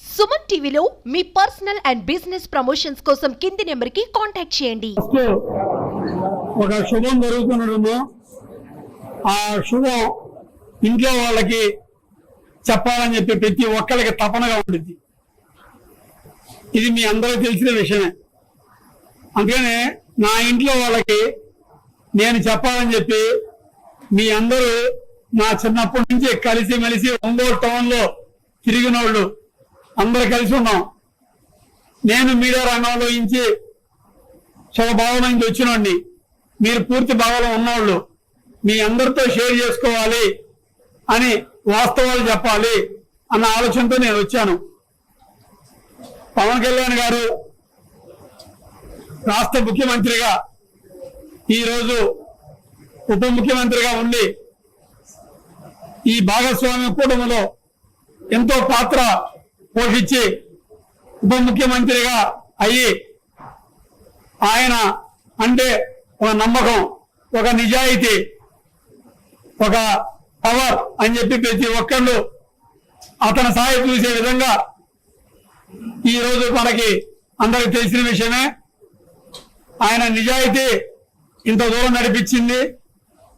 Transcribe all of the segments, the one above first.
సుమన్ టీవీలో మీ personal and business promotions కోసం కింది నెంబర్కి కాంటాక్ట్ చేయండి. ఒక శుభం జరుగుతుండడము ఆ శుభం ఇంట్లో వాళ్ళకి చెప్పాలని చెప్పి ప్రతి ఒక్కరికి తపనగా ఉంటుంది. ఇది మీ అందరూ తెలిసిన విషయమే. అందుకనే నా ఇంట్లో వాళ్ళకి నేను చెప్పాలని చెప్పి మీ అందరూ నా చిన్నప్పటి నుంచి కలిసి మెలిసి ఒంగోలు టౌన్లో తిరిగిన వాళ్ళు అందరూ కలిసి ఉన్నాం. నేను మీడియా రంగంలో ఇంచి స్వభావం నుంచి వచ్చినోడిని. మీరు పూర్తి భావంలో ఉన్నవాళ్ళు. మీ అందరితో షేర్ చేసుకోవాలి అని వాస్తవాలు చెప్పాలి అన్న ఆలోచనతో నేను వచ్చాను. పవన్ కళ్యాణ్ గారు రాష్ట్ర ముఖ్యమంత్రిగా ఈరోజు ఉప ముఖ్యమంత్రిగా ఉండి ఈ భాగస్వామ్య కూటమిలో ఎంతో పాత్ర పోషించి ఉప ముఖ్యమంత్రిగా అయ్యి ఆయన అంటే ఒక నమ్మకం ఒక నిజాయితీ ఒక పవర్ అని చెప్పి ప్రతి ఒక్కళ్ళు అతని సాయ చూసే విధంగా ఈ రోజు మనకి అందరికి తెలిసిన విషయమే. ఆయన నిజాయితీ ఇంత దూరం నడిపించింది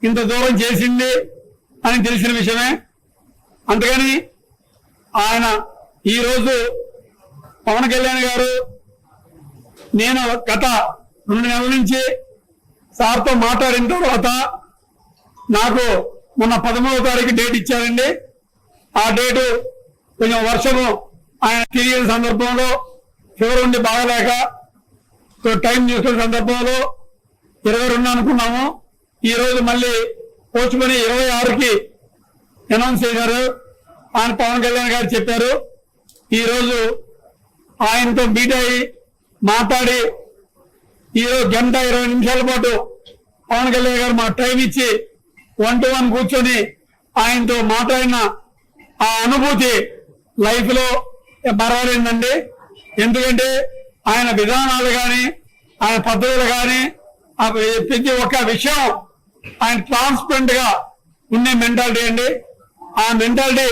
ఇంత దూరం చేసింది అని తెలిసిన విషయమే. అందుకని ఆయన ఈరోజు పవన్ కళ్యాణ్ గారు నేను గత రెండు నెలల నుంచి సార్తో మాట్లాడిన తర్వాత నాకు మొన్న పదమూడవ తారీఖు డేట్ ఇచ్చారండి. ఆ డేటు కొంచెం వర్షము ఆయన తిరిగిన సందర్భంలో ఫీవర్ ఉండి బాగలేక టైం చూసుకునే సందర్భంలో ఇరవై రెండు అనుకున్నాము. ఈరోజు మళ్ళీ పోచుకొని ఇరవై ఆరుకి అనౌన్స్ చేశారు. ఆయన పవన్ కళ్యాణ్ గారు చెప్పారు. ఈరోజు ఆయనతో మీట్ అయ్యి మాట్లాడి ఈరోజు గంట ఇరవై నిమిషాల పాటు పవన్ కళ్యాణ్ గారు మా టైం ఇచ్చి వన్ టు వన్ కూర్చొని ఆయనతో మాట్లాడిన ఆ అనుభూతి లైఫ్లో మరవలేదండి. ఎందుకంటే ఆయన విధానాలు కానీ ఆయన పద్ధతులు కానీ ప్రతి ఒక్క విషయం ఆయన ట్రాన్స్పరెంట్గా ఉండే మెంటాలిటీ అండి. ఆ మెంటాలిటీ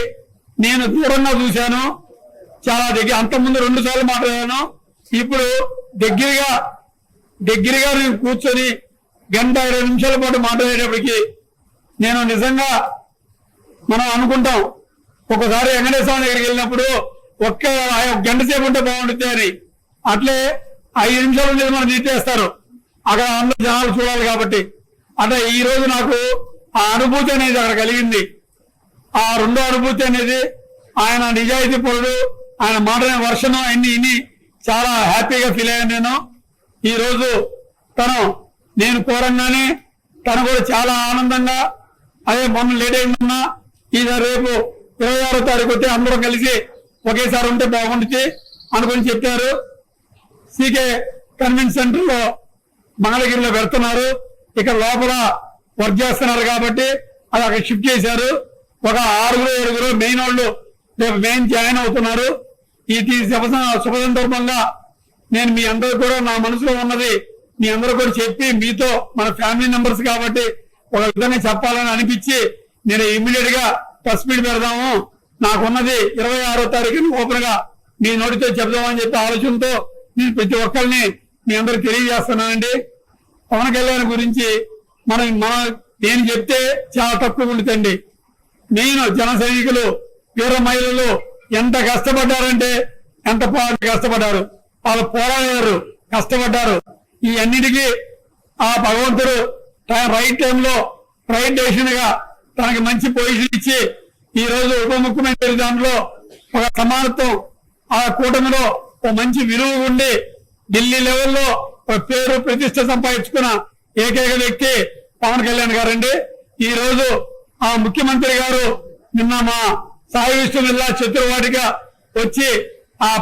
నేను దూరంగా చూశాను. చాలా దగ్గర అంతకుముందు రెండు సార్లు మాట్లాడాను. ఇప్పుడు దగ్గరగా దగ్గరగా నేను కూర్చొని గంట ఇరవై నిమిషాల పాటు మాట్లాడేటప్పటికి నేను నిజంగా మనం అనుకుంటాం ఒకసారి వెంకటేశ్వర దగ్గరికి వెళ్ళినప్పుడు ఒక్క గంట సేపు ఉంటే బాగుంటుంది అని. అట్లే ఐదు నిమిషాలు ఉండేది మనం తీసేస్తారు. అక్కడ అందరూ జనాలు చూడాలి కాబట్టి. అంటే ఈ రోజు నాకు ఆ అనుభూతి అనేది అక్కడ కలిగింది. ఆ రెండో అనుభూతి అనేది ఆయన నిజాయితీ పరుడు ఆయన మాట్లాడిన వర్షను అన్ని ఇన్ని చాలా హ్యాపీగా ఫీల్ అయ్యాను నేను. ఈరోజు తను నేను కోరంగానే తను కూడా చాలా ఆనందంగా అదే మొన్న లేట్ అయిందన్నా ఇది రేపు ఇరవై ఆరో తారీఖు వస్తే అందరం కలిసి ఒకేసారి ఉంటే బాగుంటుంది అనుకుని చెప్పారు. సీకే కన్వెన్షన్ సెంటర్లో మంగళగిరిలో పెడుతున్నారు. ఇక్కడ లోపల వర్క్ చేస్తున్నారు కాబట్టి అది అక్కడ షిఫ్ట్ చేశారు. ఒక ఆరుగురు ఏడుగురు మెయిన్ వాళ్ళు రేపు మెయిన్ జాయిన్ అవుతున్నారు. ఈ ఈ శుభ శుభ సందర్భంగా నేను మీ అందరూ కూడా నా మనసులో ఉన్నది. మీ అందరూ కూడా చెప్పి మీతో మన ఫ్యామిలీ మెంబర్స్ కాబట్టి ఒక విధంగా చెప్పాలని అనిపించి నేను ఇమ్మీడియట్గా ప్రెస్ మీట్ పెడదాము. నాకున్నది ఇరవై ఆరో తారీఖున ఓపెన్గా మీ నోటితో చెప్దామని చెప్పి ఆలోచనతో నేను ప్రతి ఒక్కరిని మీ అందరికి తెలియజేస్తున్నానండి. పవన్ కళ్యాణ్ గురించి మనం మన నేను చెప్తే చాలా తక్కువ ఉంటుందండి నేను జన సైనికులు వీర మహిళలు ఎంత కష్టపడ్డారంటే ఎంత పో- కష్టపడ్డారు. వాళ్ళు పోరాడారు కష్టపడ్డారు. ఈ అన్నిటికీ ఆ భగవంతుడు తన రైట్ టైంలో రైట్ డెసిషన్గా తనకి మంచి పొజిషన్ ఇచ్చి ఈ రోజు ఉప ముఖ్యమంత్రి దాంట్లో ఒక సమానత్వం ఆ కూటమిలో ఒక మంచి విలువ ఉండి ఢిల్లీ లెవెల్లో ఒక పేరు ప్రతిష్ట సంపాదించుకున్న ఏకైక వ్యక్తి పవన్ కళ్యాణ్ గారండి. ఈ రోజు ఆ ముఖ్యమంత్రి గారు నిన్న మా సాయి విశ్వమిల్లా చతుర్వాటిగా వచ్చి ఆ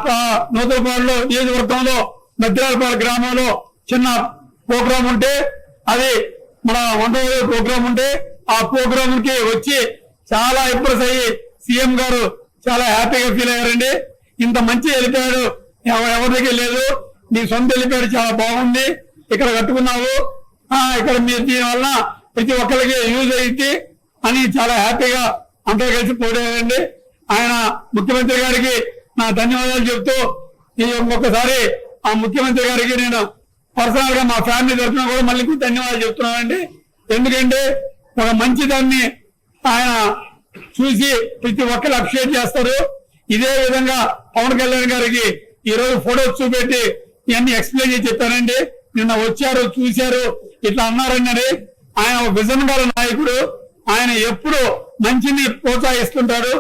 నూతనపాడులో నియోజకవర్గంలో మద్రాలపాడు గ్రామంలో చిన్న ప్రోగ్రాం ఉంటే అది మన వందల ప్రోగ్రాం ఉంటే ఆ ప్రోగ్రామ్కి వచ్చి చాలా ఇంప్రెస్ అయ్యి సీఎం గారు చాలా హ్యాపీగా ఫీల్ అయ్యారండి. ఇంత మంచి వెళ్ళిపోయాడు ఎవ- లేదు. నీ సొంత వెళ్ళిపోయాడు చాలా బాగుంది. ఇక్కడ కట్టుకున్నావు. ఇక్కడ మీరు దీనివల్ల ప్రతి ఒక్కరికి యూజ్ అయ్యి అని చాలా హ్యాపీగా అందరూ కలిసి పోయారండి ఆయన ముఖ్యమంత్రి గారికి నా ధన్యవాదాలు చెప్తూ ఈ ఒక్కసారి ఆ ముఖ్యమంత్రి గారికి నేను పర్సనల్గా మా ఫ్యామిలీ తరఫున కూడా మళ్ళీ ధన్యవాదాలు చెప్తున్నానండి. ఎందుకంటే ఒక మంచి దాన్ని ఆయన చూసి ప్రతి ఒక్కరు అప్రిషియేట్ చేస్తారు. ఇదే విధంగా పవన్ కళ్యాణ్ గారికి ఈ రోజు ఫోటోస్ చూపెట్టి ఇవన్నీ ఎక్స్ప్లెయిన్ చేసి చెప్పానండి. నిన్న వచ్చారు చూశారు ఇట్లా అన్నారన్నది ఆయన ఒక విజన్ గల నాయకుడు. ఆయన ఎప్పుడు మంచిని ప్రోత్సహిస్తుంటారు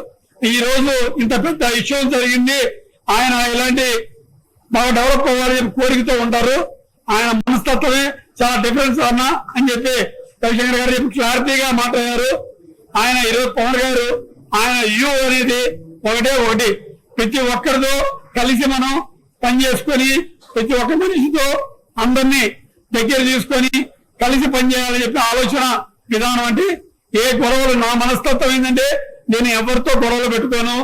ఈ రోజు ఇంత పెద్ద ఇష్యూ జరిగింది. ఆయన ఇలాంటి బాగా డెవలప్ అవ్వాలి కోరికతో ఉంటారు. ఆయన మనస్తత్వమే చాలా డిఫరెన్స్ అన్న అని చెప్పి రవిశంకర్ గారు చెప్పి క్లారిటీగా మాట్లాడారు. ఆయన ఈరోజు పవన్ గారు ఆయన యూ అనేది ఒకటే ఒకటి. ప్రతి ఒక్కరితో కలిసి మనం పని చేసుకొని ప్రతి ఒక్క మనిషితో అందరినీ దగ్గర తీసుకొని కలిసి పనిచేయాలని చెప్పి ఆలోచన విధానం అంటే ఏ గొడవలు నా మనస్తత్వం ఏంటంటే నేను ఎవరితో గొడవలు పెట్టుకోను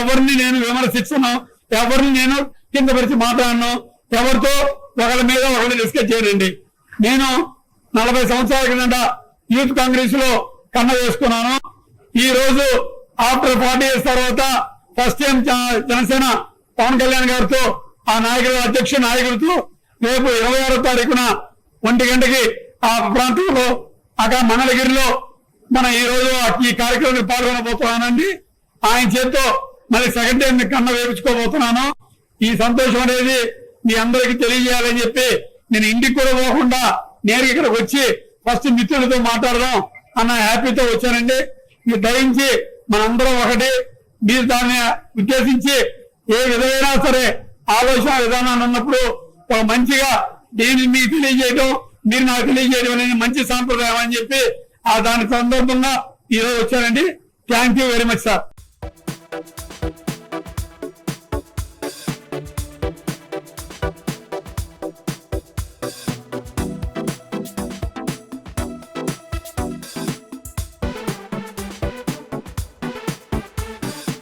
ఎవరిని నేను విమర్శించను ఎవరిని నేను కింద పరిచి మాట్లాడను ఎవరితో ఒకళ్ళ మీద ఒకళ్ళు డిస్కస్ చేయనండి. నేను నలభై సంవత్సరాల కిందట యూత్ కాంగ్రెస్లో కన్న వేసుకున్నాను. ఈ రోజు ఆఫ్టర్ ఫార్టీ ఇయర్స్ తర్వాత ఫస్ట్ టైం జనసేన పవన్ కళ్యాణ్ గారితో ఆ నాయకుల అధ్యక్ష నాయకుడితో రేపు ఇరవై ఆరో తారీఖున ఒంటి గంటకి ఆ ప్రాంతంలో అక్కడ మండలగిరిలో మన ఈ రోజు ఈ కార్యక్రమంలో పాల్గొనబోతున్నానండి. ఆయన చేత్తో మళ్ళీ సెకండ్ టైం కన్న వేపించుకోబోతున్నాను. ఈ సంతోషం అనేది మీ అందరికీ తెలియజేయాలని చెప్పి నేను ఇంటికి కూడా పోకుండా నేను ఇక్కడికి వచ్చి ఫస్ట్ మిత్రులతో మాట్లాడదాం అన్న హ్యాపీతో వచ్చానండి. మీరు దయించి మనందరం ఒకటి మీరు దాన్ని ఉద్దేశించి ఏ విధమైనా సరే ఆలోచన విధానాన్ని ఉన్నప్పుడు ఒక మంచిగా దీన్ని మీకు తెలియజేయడం మీరు నాకు తెలియజేయడం అనేది మంచి సాంప్రదాయం అని చెప్పి ఆ దాని సందర్భంగా ఈరోజు వచ్చానండి. Thank you very much sir